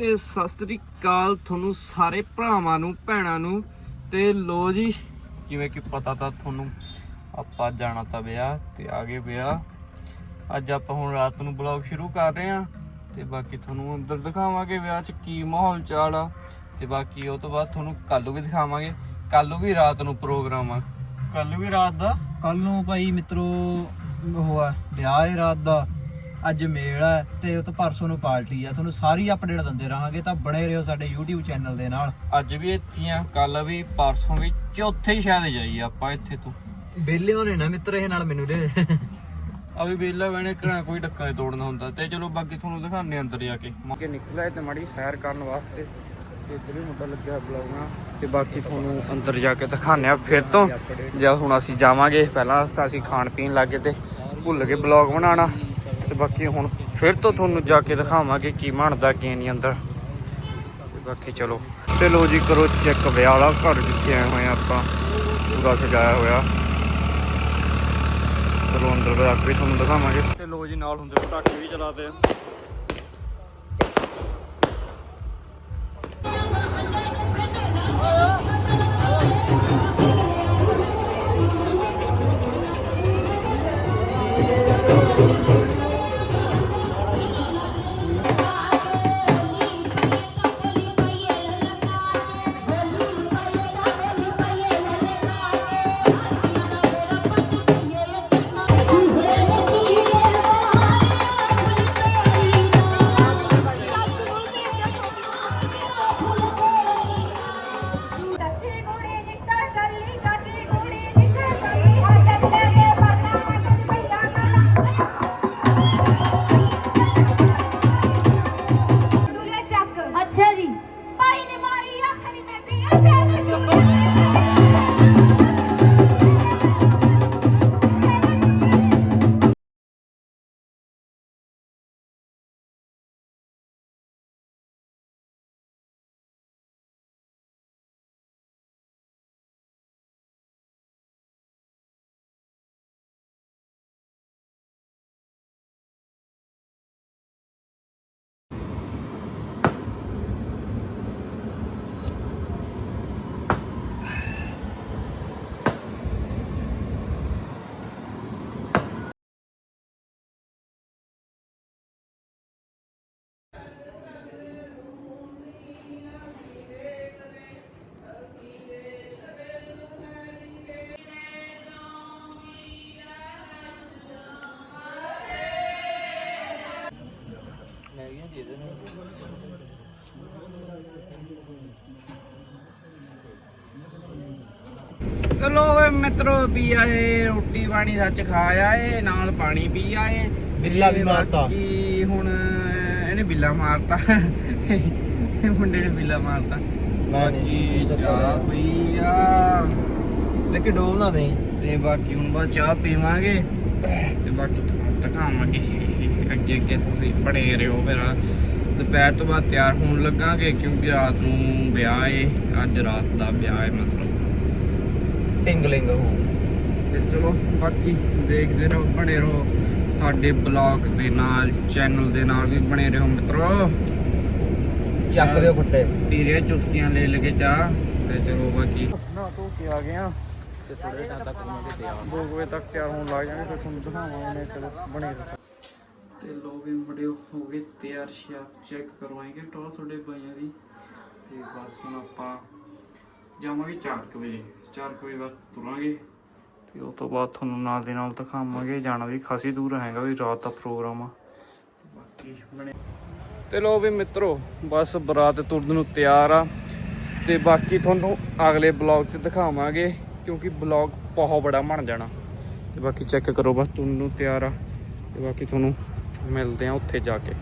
ਤੇ ਸਤਿ ਸ੍ਰੀ ਅਕਾਲ ਤੁਹਾਨੂੰ ਸਾਰੇ ਭਰਾਵਾਂ ਨੂੰ ਭੈਣਾਂ ਨੂੰ। ਤੇ ਲੋ ਜੀ ਜਿਵੇਂ ਕਿ ਪਤਾ ਤਾਂ ਤੁਹਾਨੂੰ ਆਪਾਂ ਜਾਣਾ ਤਾਂ ਵਿਆਹ ਤੇ ਆਗੇ ਵਿਆਹ ਅੱਜ ਆਪਾਂ ਹੁਣ ਰਾਤ ਨੂੰ ਬਲੌਗ ਸ਼ੁਰੂ ਕਰ ਰਹੇ ਹਾਂ ਤੇ ਬਾਕੀ ਤੁਹਾਨੂੰ ਅੰਦਰ ਦਿਖਾਵਾਂਗੇ ਵਿਆਹ 'ਚ ਕੀ ਮਾਹੌਲ ਚਾਲ ਆ। ਤੇ ਬਾਕੀ ਉਹ ਤੋਂ ਬਾਅਦ ਤੁਹਾਨੂੰ ਕੱਲ ਨੂੰ ਵੀ ਦਿਖਾਵਾਂਗੇ। ਕੱਲ ਨੂੰ ਵੀ ਰਾਤ ਨੂੰ ਪ੍ਰੋਗਰਾਮ ਆ। ਕੱਲ ਵੀ ਰਾਤ ਦਾ? ਕੱਲ ਨੂੰ ਭਾਈ ਮਿੱਤਰੋ ਉਹ ਆ ਵਿਆਹ ਹੈ ਰਾਤ ਦਾ। ਅੱਜ ਮੇਲ ਹੈ ਤੇ ਉਹ ਤੋਂ ਪਰਸੋਂ ਨੂੰ ਪਾਰਟੀ ਆ। ਤੁਹਾਨੂੰ ਸਾਰੀ ਅਪਡੇਟ ਦਿੰਦੇ ਰਹਾਂਗੇ ਤਾਂ ਬਣੇ ਰਹੋ ਸਾਡੇ YouTube ਚੈਨਲ ਦੇ ਨਾਲ। ਅੱਜ ਵੀ ਇੱਥੇ ਆ ਕੱਲ ਵੀ ਪਰਸੋਂ ਵੀ ਚੌਥੇ ਹੀ ਸ਼ਾਇਦ ਜਾਈਏ ਆਪਾਂ ਇੱਥੇ ਤੋਂ। ਬੇਲੇ ਹੋਣੇ ਨਾ ਮਿੱਤਰ ਇਹ ਨਾਲ ਮੈਨੂੰ ਦੇ। ਆ ਵੀ ਵੇਲਾ ਵੈਣੇ ਘਰਾਂ ਕੋਈ ਡੱਕਾ ਨੀ ਤੋੜਨਾ ਹੁੰਦਾ। ਤੇ ਚਲੋ ਬਾਕੀ ਤੁਹਾਨੂੰ ਦਿਖਾਣੇ ਅੰਦਰ ਜਾ ਕੇ। ਕੇ ਨਿਕਲਿਆ ਤੇ ਮਾੜੀ ਸੈਰ ਕਰਨ ਵਾਸਤੇ। ਤੇ ਇੱਧਰ ਵੀ ਮੁੰਡਾ ਲੱਗਿਆ ਬੁਲਾਉਣਾ ਤੇ ਬਾਕੀ ਤੁਹਾਨੂੰ ਅੰਦਰ ਜਾ ਕੇ ਦਿਖਾਣੇ ਆ ਫਿਰ ਤੋਂ। ਜਾਂ ਹੁਣ ਅਸੀਂ ਜਾਵਾਂਗੇ। ਪਹਿਲਾਂ ਅਸੀਂ ਖਾਣ ਪੀਣ ਲੱਗੇ ਤੇ ਭੁੱਲ ਗਏ ਬਲੌਗ ਬਣਾਉਣਾ। ਤੇ ਬਾਕੀ ਹੁਣ ਫਿਰ ਤੋਂ ਤੁਹਾਨੂੰ ਜਾ ਕੇ ਦਿਖਾਵਾਂਗੇ ਕੀ ਬਣਦਾ ਕੀ ਨਹੀਂ ਅੰਦਰ। ਤੇ ਬਾਕੀ ਚਲੋ। ਤੇ ਲੋ ਜੀ, ਕਰੋ ਚੈੱਕ ਵਿਆਹ ਵਾਲਾ। ਘਰ ਜਿੱਥੇ ਆਏ ਹੋਏ ਆ ਆਪਾਂ। ਪੂਰਾ ਸਜਾਇਆ ਹੋਇਆ। ਚਲੋ ਅੰਦਰ ਜਾ ਕੇ ਤੁਹਾਨੂੰ ਦਿਖਾਵਾਂਗੇ। ਤੇ ਲੋ ਜੀ, ਨਾਲ ਹੁੰਦੇ ਪਟਾਕੇ ਵੀ ਚਲਾਤੇ ਆ। ਕੱਤੀ ਚਲੋ ਵੇ ਮਿੱਤਰੋ ਵੀ ਆਏ ਰੋਟੀ ਪਾਣੀ ਸੱਚ ਖਾ ਆਏ ਨਾਲ ਪਾਣੀ ਪੀ ਆਏ। ਬਿੱਲਾ ਵੀ ਮਾਰਤਾ। ਬਾਕੀ ਹੁਣ ਇਹਨੇ ਬਿੱਲਾ ਮਾਰਤਾ। ਇਹ ਮੁੰਡੇ ਨੇ ਬਿੱਲਾ ਮਾਰਤਾ। ਬਾਕੀ ਚਾਹ ਪਈ ਆ। ਡੋਬ ਨਾ ਦੇ ਤੇ ਬਾਕੀ ਹੁਣ ਬਸ ਚਾਹ ਪੀਵਾਂਗੇ। ਤੇ ਬਾਕੀ ਦਿਖਾਵਾਂਗੇ। ਅੱਗੇ ਅੱਗੇ ਤੁਸੀਂ ਬਣੇ ਰਹੋ ਫਿਰ ਦੁਪਹਿਰ ਤੋਂ ਬਾਅਦ ਤਿਆਰ ਹੋਣ ਲੱਗਾਂਗੇ ਕਿਉਂਕਿ ਰਾਤ ਨੂੰ ਵਿਆਹ ਏ। ਅੱਜ ਰਾਤ ਦਾ ਵਿਆਹ ਹੈ ਮਤਲਬ। ਟਿੰਗਲਿੰਗ ਹੋ। ਤੇ ਚਲੋ ਬਾਕੀ ਦੇਖਦੇ ਰਹੋ ਬਣੇ ਰਹੋ ਸਾਡੇ ਬਲੌਗ ਦੇ ਨਾਲ ਚੈਨਲ ਦੇ ਨਾਲ ਵੀ ਬਣੇ ਰਹੋ ਮਿੱਤਰੋ। ਚੱਕ ਦਿਓ ਫੱਟੇ ਪੀਰੇ ਚੁਸਕੀਆਂ ਲੈ ਲਗੇ ਚਾਹ ਤੇ ਚਲੋ ਬਾਕੀ। ਨਾ ਧੋ ਕੇ ਆ ਗਏ ਆ। ਤੇ ਥੋੜੇ ਟਾਈਮ ਤੱਕ ਹੋਵਾਂਗੇ ਤਿਆਰ 2 ਵਜੇ ਤੱਕ ਤਿਆਰ ਹੋਣ ਲੱਗ ਜਾਣਗੇ ਫਿਰ ਤੁਹਾਨੂੰ ਦਿਖਾਵਾਂਗੇ ਚਲੋ ਬਣੇ ਰਹੋ। ਤੇ ਲੋ ਵੀ ਬੜੇ ਹੋ ਗਏ ਤਿਆਰ ਸ਼ਿਆ ਚੈੱਕ ਕਰਵਾਏਗੇ ਟੋਰ ਤੁਹਾਡੇ ਭਾਈਆਂ ਦੀ। ਤੇ ਬਸ ਹੁਣ ਆਪਾਂ ਜਾਵਾਂਗੇ 4 ਵਜੇ। 4 ਵਜੇ ਬਸ ਤੁਰਾਂਗੇ ਤੇ ਉਸ ਤੋਂ ਬਾਅਦ ਤੁਹਾਨੂੰ ਨਾਲ ਦੇ ਨਾਲ ਦਿਖਾਵਾਂਗੇ। ਜਾਣਾ ਵੀ ਖਾਸੀ ਦੂਰ ਹੈਗਾ ਵੀ ਰਾਤ ਦਾ ਪ੍ਰੋਗਰਾਮ ਆ। ਬਾਕੀ ਬਣੇ ਤੇ ਲੋ ਵੀ ਮਿੱਤਰੋ, ਬਸ ਬਰਾਤ ਤੁਰਨ ਨੂੰ ਤਿਆਰ ਆ। ਤੇ ਬਾਕੀ ਤੁਹਾਨੂੰ ਅਗਲੇ ਬਲੌਗ 'ਚ ਦਿਖਾਵਾਂਗੇ, ਕਿਉਂਕਿ ਬਲੌਗ ਬਹੁਤ ਬੜਾ ਬਣ ਜਾਣਾ। ਤੇ ਬਾਕੀ ਚੈੱਕ ਕਰੋ ਬਸ ਤੁਰਨ ਨੂੰ ਤਿਆਰ ਆ। ਤੇ ਬਾਕੀ ਤੁਹਾਨੂੰ ਮਿਲਦੇ ਆ ਉੱਥੇ ਜਾ ਕੇ।